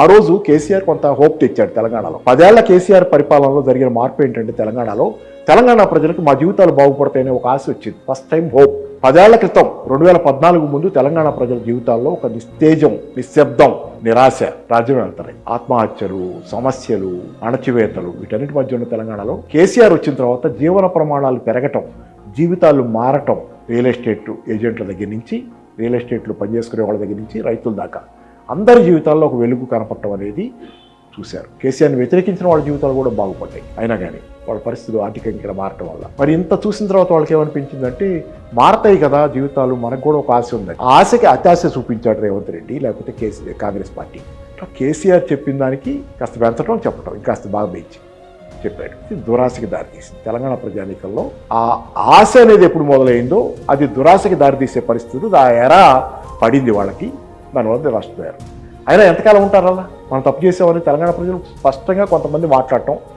ఆ రోజు కేసీఆర్ కొంత హోప్ తెచ్చాడు తెలంగాణలో. పదేళ్ళ కేసీఆర్ పరిపాలనలో జరిగిన మార్పు ఏంటంటే తెలంగాణలో తెలంగాణ ప్రజలకు మా జీవితాలు బాగుపడతాయనే ఒక ఆశ వచ్చింది. ఫస్ట్ టైం హోప్ పదేళ్ళ క్రితం రెండు వేల పద్నాలుగు ముందు తెలంగాణ ప్రజల జీవితాల్లో ఒక నిస్తేజం నిశ్శబ్దం నిరాశ రాజ్యం వెళ్తాయి ఆత్మహత్యలు సమస్యలు అణచివేతలు వీటన్నిటి మధ్య ఉన్న తెలంగాణలో కేసీఆర్ వచ్చిన తర్వాత జీవన ప్రమాణాలు పెరగటం జీవితాలు మారటం రియల్ ఎస్టేట్ ఏజెంట్ల దగ్గర నుంచి రియల్ ఎస్టేట్లు పనిచేసుకునే వాళ్ళ దగ్గర నుంచి రైతుల దాకా. అందరి జీవితాల్లో ఒక వెలుగు కనపడటం అనేది చూశారు. కేసీఆర్ని వ్యతిరేకించిన వాళ్ళ జీవితాలు కూడా బాగుపడ్డాయి. అయినా కానీ వాళ్ళ పరిస్థితులు ఆర్థికంగా మారటం వల్ల. మరి ఇంత చూసిన తర్వాత వాళ్ళకి ఏమనిపించిందంటే మారతాయి కదా జీవితాలు మనకు కూడా ఒక ఆశ ఉంది. ఆ ఆశకి అత్యాశ చూపించాడు రేవంత్ రెడ్డి లేకపోతే కేసీఆర్ కాంగ్రెస్ పార్టీ. ఇట్లా కేసీఆర్ చెప్పిన దానికి కాస్త పెంచడం చెప్పడం ఇంకాస్త బాగా పెంచి చెప్పాడు. ఇది దురాశకి దారితీసింది. తెలంగాణ ప్రజానీకంలో ఆ ఆశ అనేది ఎప్పుడు మొదలైందో అది దురాశకి దారితీసే పరిస్థితులు ఆ ఎరా పడింది వాళ్ళకి. దానివల్ల నష్టపోయారు. అయినా ఎంతకాలం ఉంటారు అలా మనం తప్పు చేసామని తెలంగాణ ప్రజలు? స్పష్టంగా కొంతమంది మాట్లాడటం